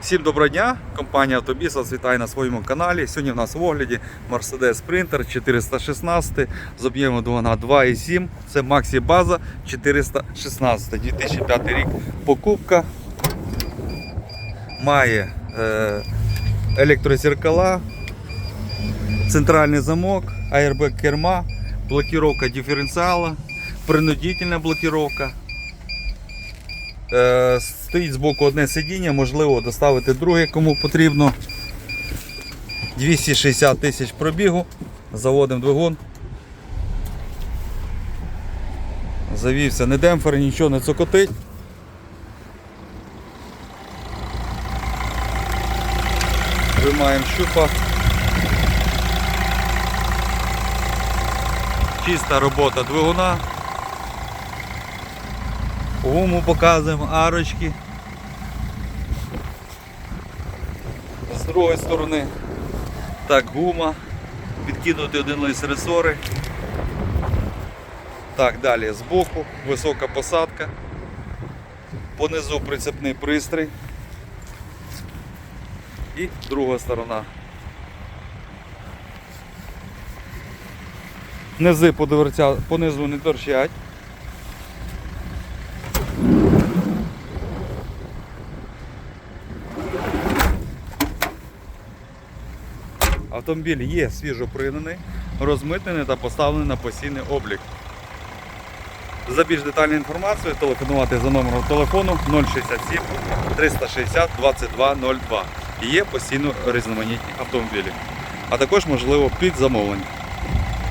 Всім доброго дня! Компанія Автобіс вас вітає на своєму каналі. Сьогодні в нас в огляді Mercedes Sprinter 416 з об'ємом двигуна 2,7. Це Maxi База 416. 2005 рік покупка. Має е, електрозеркала, центральний замок, аербек керма, блокировка диференціала, принудительна блокировка. Е, Стоїть збоку одне сидіння, можливо доставити друге, кому потрібно. 260 тисяч пробігу. Заводимо двигун. Завівся, не демпфер, нічого не цокотить. Виймаємо щупа. Чиста робота двигуна. Гуму показуємо, арочки. З другої сторони. Так, гума. Відкинути один лист ресори. Так, далі збоку, висока посадка. Понизу прицепний пристрій. І друга сторона. Низи по понизу не торчать. Автомобіль є свіжопринений, розмитнений та поставлений на постійний облік. За більш детальну інформацію телефонувати за номером телефону 067 360 2202. Є постійно різноманітні автомобілі. А також можливо під замовлення.